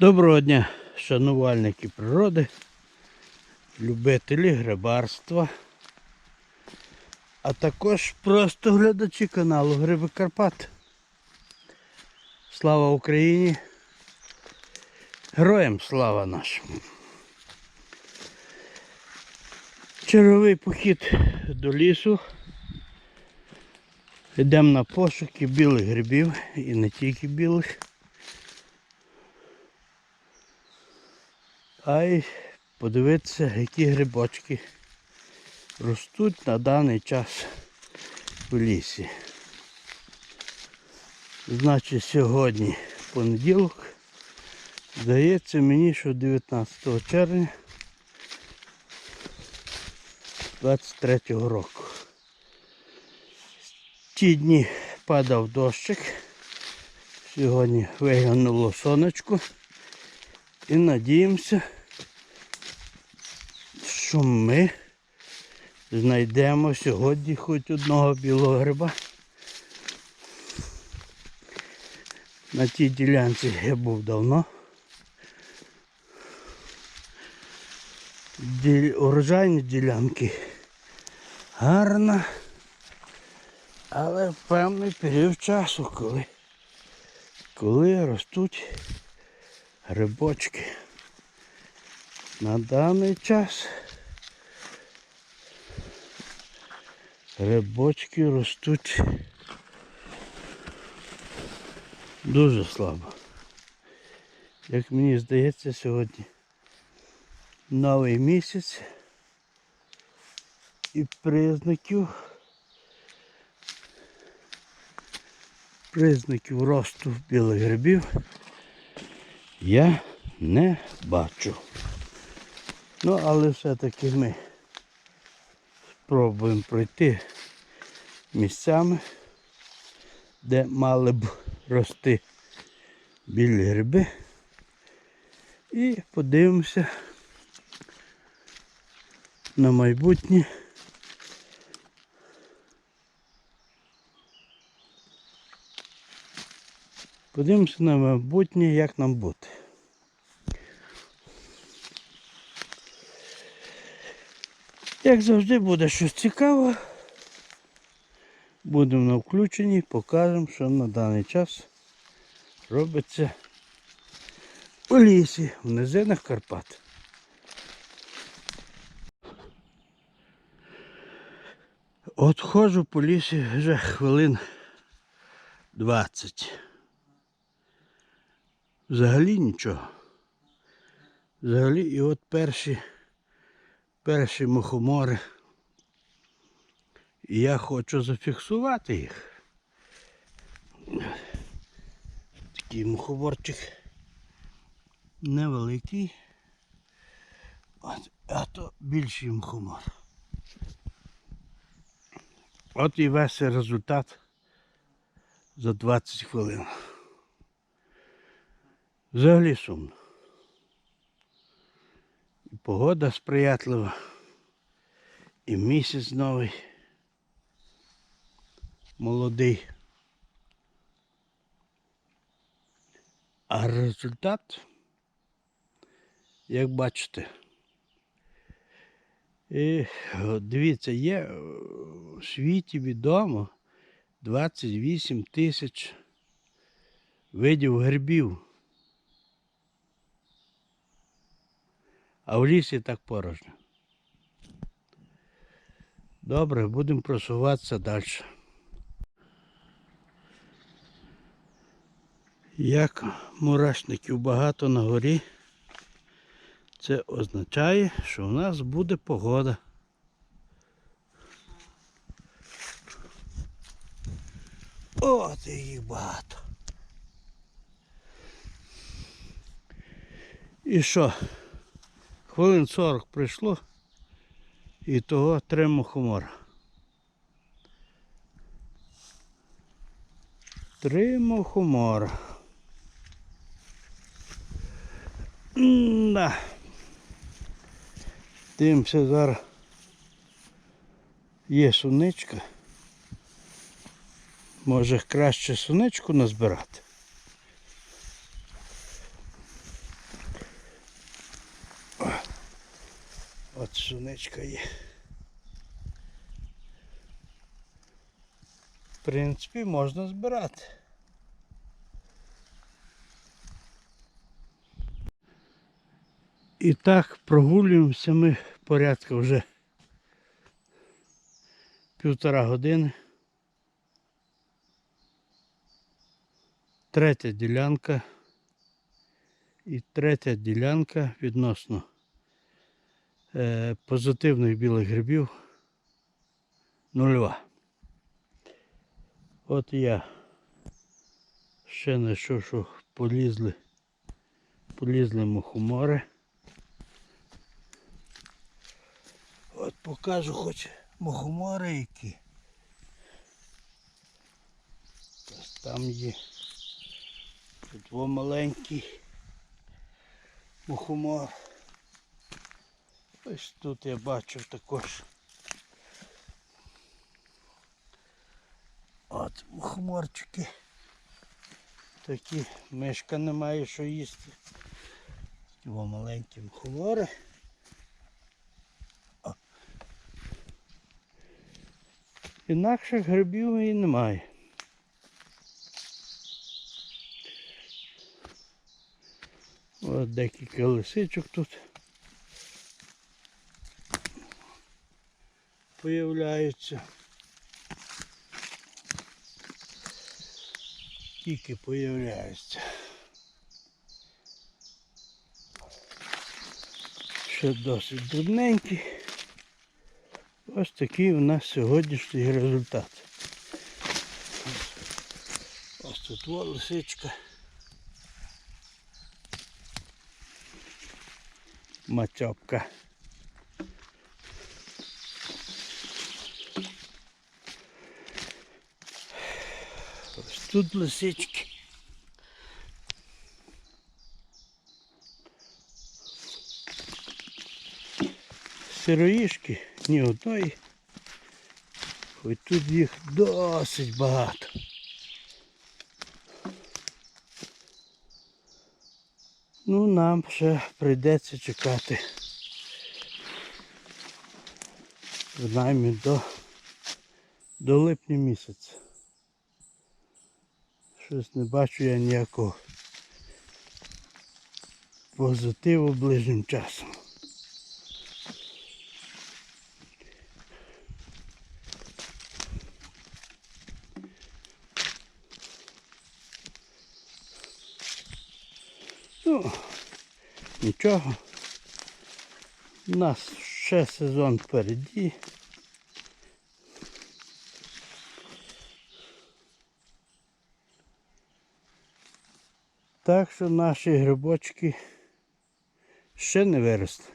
Доброго дня, шанувальники природи, любителі грибарства, а також просто глядачі каналу Гриби Карпат. Слава Україні! Героям слава нашим! Черговий похід до лісу. Йдемо на пошуки білих грибів і не тільки білих. А й подивитися, які грибочки ростуть на даний час в лісі. Значить, сьогодні понеділок. Здається мені, що 19 червня 23 року. Ті дні падав дощик. Сьогодні виглянуло сонечко. І надіємося, що ми знайдемо сьогодні хоч одного білого гриба. На тій ділянці я був давно. Ді... Урожайні ділянки гарна, але в певний період часу, коли, коли ростуть грибочки. На даний час грибочки ростуть дуже слабо. Як мені здається, сьогодні новий місяць і признаків признаків росту білих грибів я не бачу. Ну, але все-таки ми спробуємо пройти місцями, де мали б рости білі гриби. І подивимося на майбутнє. Подивимося на майбутнє, як нам бути. Як завжди буде щось цікаве. Будемо на включенні, покажемо, що на даний час робиться у лісі, в низинах Карпат. От ходжу по лісі вже хвилин 20. Взагалі нічого. Взагалі і от перші перші мухомори. І я хочу зафіксувати їх. Такий мухоморчик невеликий, от, а то більший мухомор. От і весь результат за 20 хвилин. Взагалі сумно. Погода сприятлива. І місяць новий. Молодий. А результат, як бачите, і, дивіться, є в світі відомо 28 тисяч видів грибів. А в лісі так порожньо. Добре, будемо просуватися далі. Як мурашників багато на горі, це означає, що у нас буде погода. От їх багато. І що? Хвилин 40 прийшло і того три мухомора. Три мухомора. Да. Дивимося зараз. Є суничка. Може краще суничку назбирати. От суничка є. В принципі, можна збирати. І так прогулюємося ми порядка вже півтора години. Третя ділянка. І третя ділянка відносно позитивних білих грибів нульова. От я ще знайшов, що що полізли, полізли мухомори. От покажу хоч мухомори які. Там є. Тут маленький мухомор. Ось тут я бачив також. От мухоморчики. Такі мишка не має що їсти. Його маленькі мухомори. О. Інакших грибів і немає. От декілька лисичок тут появляються. Тільки появляються. Ще досить дрібненькі. Ось такий у нас сьогоднішній результат. Ось тут во лисичка. Тут лисички. Сироїшки ні одної. Хоч тут їх досить багато. Ну, нам ще прийдеться чекати. Принаймні до, до липня місяця. Щось не бачу я ніякого позитиву ближнім часом. Ну, нічого. У нас ще сезон впереді. Так що наші грибочки ще не виросли.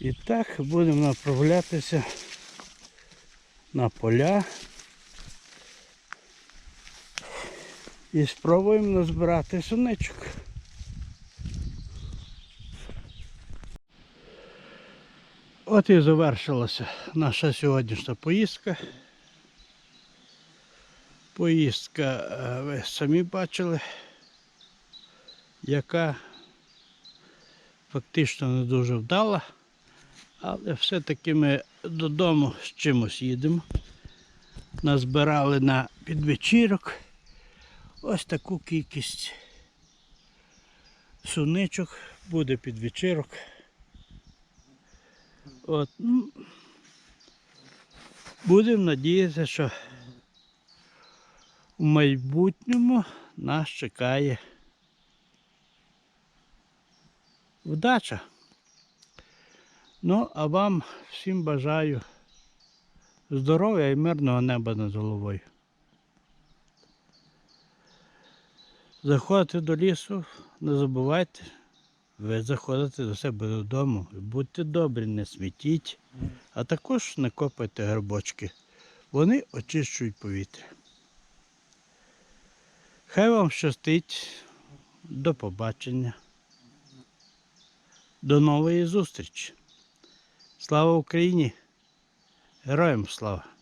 І так будемо направлятися на поля і спробуємо назбирати суничок. От і завершилася наша сьогоднішня поїздка. Поїздка, е, ви самі бачили, яка фактично не дуже вдала, але все-таки ми додому з чимось їдемо. Назбирали на підвечірок ось таку кількість суничок, буде підвечірок. От, ну, будемо надіятися, що в майбутньому нас чекає вдача. Ну, а вам всім бажаю здоров'я і мирного неба над головою. Заходите до лісу, не забувайте, ви заходите до себе додому. Будьте добрі, не смітіть, а також не копайте грибочки. Вони очищують повітря. Хай вам щастить. До побачення. До нової зустрічі. Слава Україні! Героям слава!